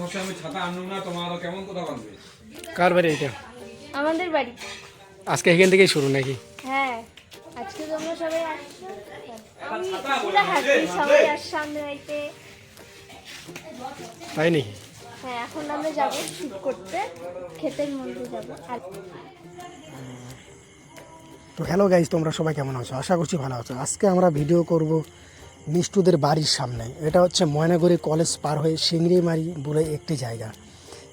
ঘষে আমি ছাতা আনলাম না তোমার কেমন কথা বানবে কার বাড়ি এটা? আমাদের বাড়ি। আজকে এখান থেকেই শুরু নাকি? হ্যাঁ আজকে তোমরা সবাই আসছো? আমি পুরো হ্যাপি সবাই আসছে আমাদের বাড়িতে তাই নাকি? হ্যাঁ এখন আমরা যাব শুট করতে ক্ষেতের মধ্যে যাব। তো হ্যালো গাইজ তোমরা সবাই কেমন আছো? আশা করছি ভালো আছো। আজকে আমরা ভিডিও করব মিষ্টুদের বাড়ির সামনে। এটা হচ্ছে ময়নাগুড়ি কলেজ পার হয়ে সিংড়িমারি বলে একটি জায়গা।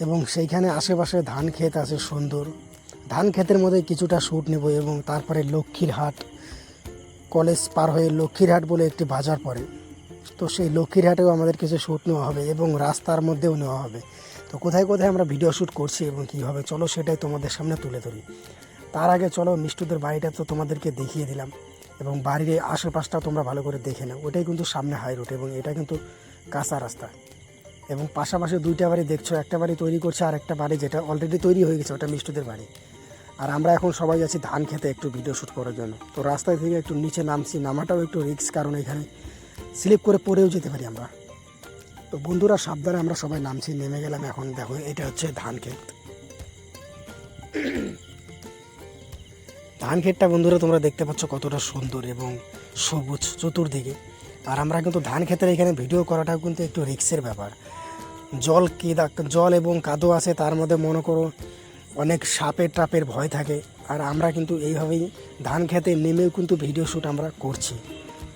এবং সেইখানে আশেপাশে ধান ক্ষেত আছে সুন্দর। ধান ক্ষেতের মধ্যে কিছুটা শ্যুট নেব এবং তারপরে লক্ষ্মীরহাট কলেজ পার হয়ে লক্ষ্মীরহাট বলে একটি বাজার পড়ে। তো সেই লক্ষ্মীরহাটেও আমাদের কিছু শ্যুট নেওয়া হবে এবং রাস্তার মধ্যেও নেওয়া হবে। তো কোথায় কোথায় আমরা ভিডিও শ্যুট করছি এবং কীভাবে, চলো সেটাই তোমাদের সামনে তুলে ধরি। তার আগে চলো মিষ্টুদের বাড়িটা তো তোমাদেরকে দেখিয়ে দিলাম। এবং বাড়ির এই আশেপাশটা তোমরা ভালো করে দেখে নাও। ওটাই কিন্তু সামনে হাই রোড এবং এটা কিন্তু কাঁচা রাস্তা। এবং পাশাপাশি দুইটা বাড়ি দেখছ, একটা বাড়ি তৈরি করছে আর একটা বাড়ি যেটা অলরেডি তৈরি হয়ে গেছে, ওটা মিষ্টুদের বাড়ি। আর আমরা এখন সবাই আছি ধান খেতে একটু ভিডিও শ্যুট করার জন্য। তো রাস্তায় থেকে একটু নিচে নামছি, নামাটাও একটু রিস্ক কারণ এখানে স্লিপ করে পড়েও যেতে পারি আমরা। তো বন্ধুরা, সাবধানে আমরা সবাই নামছি, নেমে গেলাম এখন। দেখো, এটা হচ্ছে ধান ক্ষেত। ধান ক্ষেতটা বন্ধুরা তোমরা দেখতে পাচ্ছ কতটা সুন্দর এবং সবুজ চতুর্দিকে। আর আমরা কিন্তু ধান ক্ষেতের এখানে ভিডিও করাটাও কিন্তু একটু রিক্সের ব্যাপার। জল কি জল এবং কাদো আছে, তার মধ্যে মনে করো অনেক সাপের টাপের ভয় থাকে। আর আমরা কিন্তু এইভাবেই ধান খেতে নেমেও কিন্তু ভিডিও শ্যুট আমরা করছি।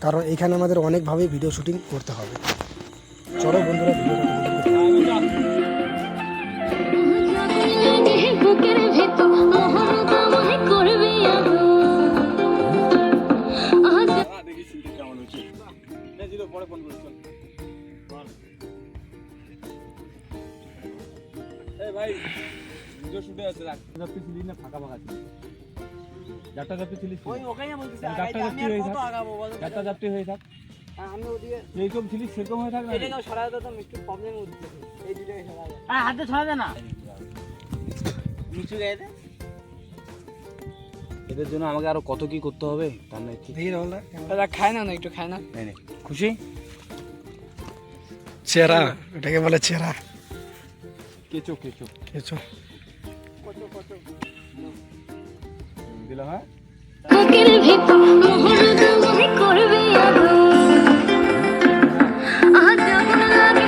কারণ এখানে আমাদের অনেকভাবেই ভিডিও শ্যুটিং করতে হবে। চলো বন্ধুরা, ভিডিওটা ভাই ভিডিও শুটে আছে রাখ যাত্রী ছিলি না ফাঁকা ফাঁকা ছিলি যাত্রা যাত্রী ছিলিস ওই ওখানে বলছিস যাত্রা যাত্রী হয়ে থাক। আগাবো বলো হয়ে থাক। আমি ওদিকে যেরকম ছিলিস সেরকম হয়ে থাক না। একটু প্রবলেম হচ্ছে। এই দুটোকে সরাই দাও হাতে ছড়া দে না। নিচু গায়ে দে। এদের জন্য আমাকে আরও কত কি করতে হবে তার নাই দেখি দাদা খায় না না একটু খায় না। নেই নেই। খুশি? চেরা এটাকে বলে চেরা। কেচো কেচো কেঁচো। দিল হ্যাঁ বুকের ভেতর মহরতা আমায় করবে আদর আজ যেমন লাগে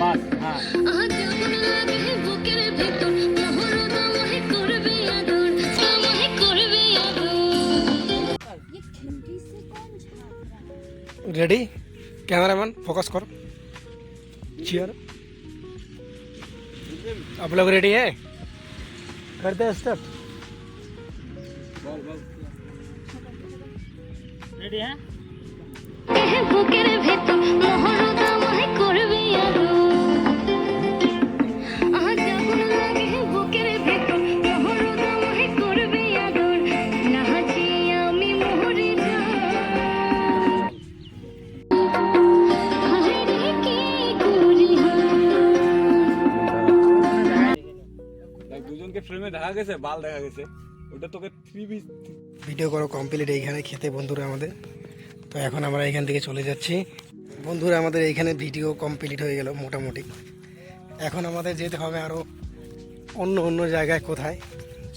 বাস হ্যাঁ আজ যেমন লাগে বুকের ভেতর মহরতা আমায় করবে আদর আমায় করবে আদর रेडी कैमरामैन फोकस करो चियर आप लोग रेडी है? करते हैं स्टेप रेडी है? দেখা গেছে বাল দেখা গেছে। ওটা তোকে থ্রি পিস ভিডিও করো কমপ্লিট এইখানে খেতে বন্ধুরা আমাদের। তো এখন আমরা এখান থেকে চলে যাচ্ছি। বন্ধুরা আমাদের এইখানে ভিডিও কমপ্লিট হয়ে গেল মোটামুটি। এখন আমাদের যেতে হবে আরও অন্য অন্য জায়গায় কোথায়।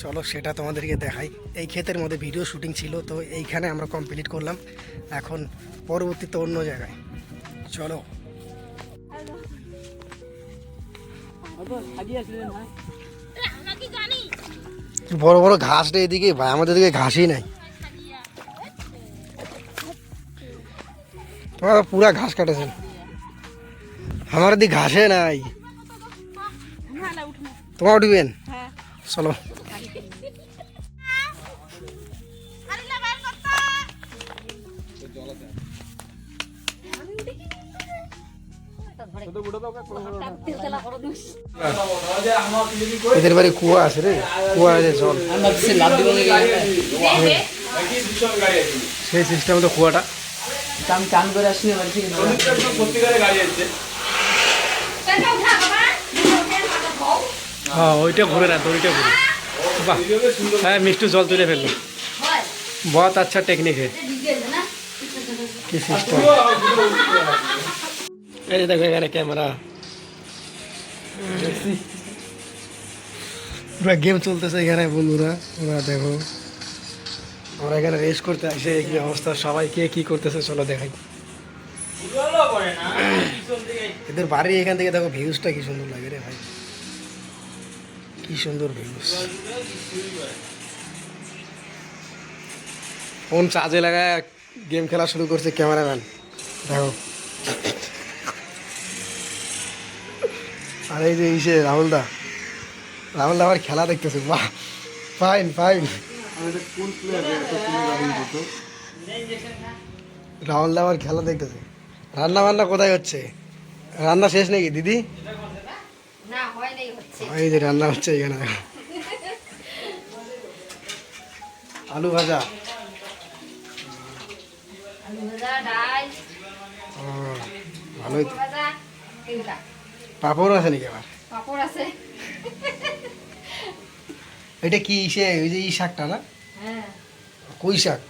চলো সেটা তোমাদেরকে দেখাই। এই ক্ষেতের মধ্যে ভিডিও শুটিং ছিল তো এইখানে আমরা কমপ্লিট করলাম। এখন পরবর্তীতে অন্য জায়গায়। চলো। বড় বড় ঘাসটা এদিকে ভাই আমাদের দিকে ঘাসই নাই। তোমার পুরা ঘাস কাটেছেন। আমার দিকে ঘাসে নাই। তোমার উঠবেন? চলো। এদের বাড়ি কুয়া আছে রে কুয়া আছে জল লাভ দিব সেই সিস্টেম তো কুয়াটা আমি চান করে আসি এবার থেকে সত্যিকারে গাড়ি আছে হ্যাঁ ওইটা ঘুরে না দড়িটা ঘুরে বাহ হ্যাঁ মিষ্টি জল তুলে ফেললো बहुत अच्छा टेक्निक है কি সিস্টেম এই যে দেখো এখানে ক্যামেরা পুরো গেম চলতেছে এখানে বন্ধুরা। ওরা দেখো। আমরা এখানে রেস করতে আসে কি অবস্থা সবাই কে কি করতেছে চলো দেখাই। এদের বাড়ি এখান থেকে দেখো ভিউজটা কি সুন্দর লাগে রে ভাই। কি সুন্দর ভিউজ ফোন চার্জে লাগায় গেম খেলা শুরু করছে ক্যামেরাম্যান? দেখো। আর এই যে ইসে রাহুল দা রাহুল দা আবার খেলা দেখতেছে। বাহ ফাইন ফাইন রাহুল দা আবার খেলা দেখতেছে। রান্না বান্না কোথায় হচ্ছে? রান্না শেষ নাকি দিদি? এই যে রান্না হচ্ছে এখানে। আলু ভাজা। ভালোই তো। পাপড় আছে নাকি আবার? পাপড় আছে। এটা কি ইসে ওই যে ই শাকটা না? হ্যাঁ। কই শাক?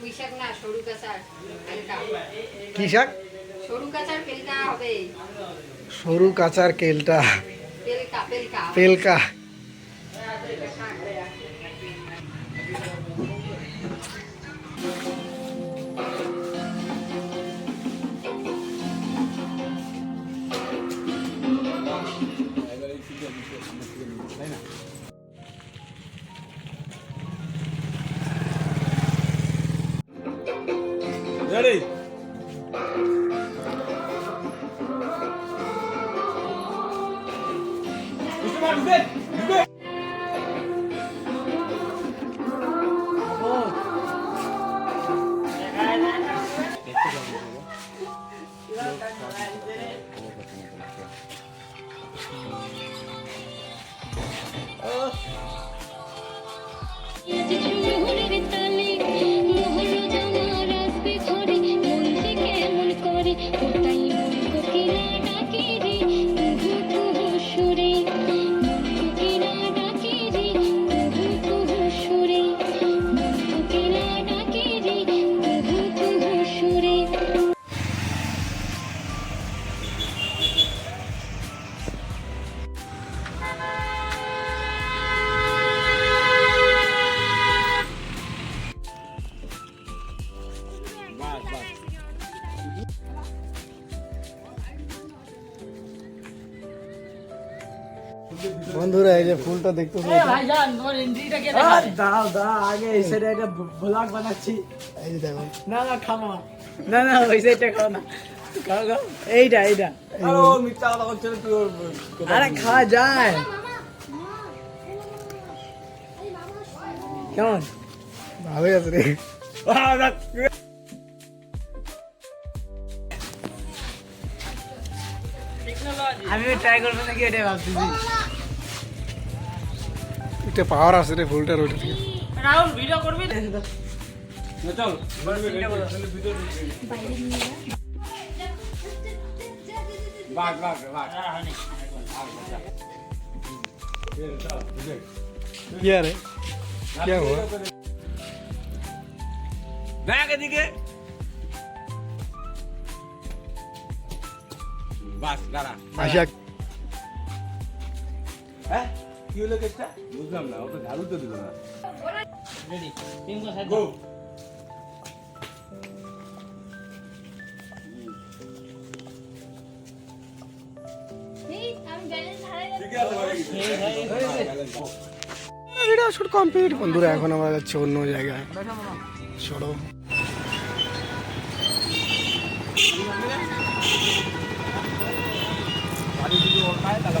কই শাক না সরু কাঁচার কি শাক? সরু কাঁচার পেলকা হবে। সরু কাঁচার কেলটা। পেলকা পেলকা Ready? বন্ধুরা এই যে ফুলটা দেখতেছো ভাইজান তোমার এন্ট্রিটা কে দাও দাও আগে এই সাইডে একটা ব্লগ বানাচ্ছি। এই যে দেখো। না না খামো না। না ওই সাইডটা খাও না। খাও খাও। এইটা এইটা। ও, মিথ্যা কথা বলছে তুই ওর আরে খাওয়া যায়। কেমন? ভালোই আছে রে। আমিও ট্রাই করব নাকি এটাই ভাবতেছি। এটা পাওয়ার আছে রে ফুলটার ওটা থেকে রাহুল ভিডিও করবি না, চল। ভিতরে ঢুকবি। বাঘ, বাঘ, বাঘ। ये, चल, देख। কি আরে क्या हुआ? দেখ এদিকে বাস দাঁড়া আশা হ্যাঁ কি হলো কেসটা বুঝলাম না ও তো ঝাড়ু তো দিল না রেডি পিঙ্কো সাইড গো এই, আমি ব্যালেন্স হারাই ঠিক আছে ভাই। ভিডিও শুট কমপ্লিট বন্ধুরা এখন আমরা যাচ্ছি অন্য জায়গায়। চলো। বাড়ি যদি ওর খায় তাহলে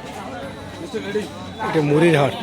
এটা মুড়ির হাট।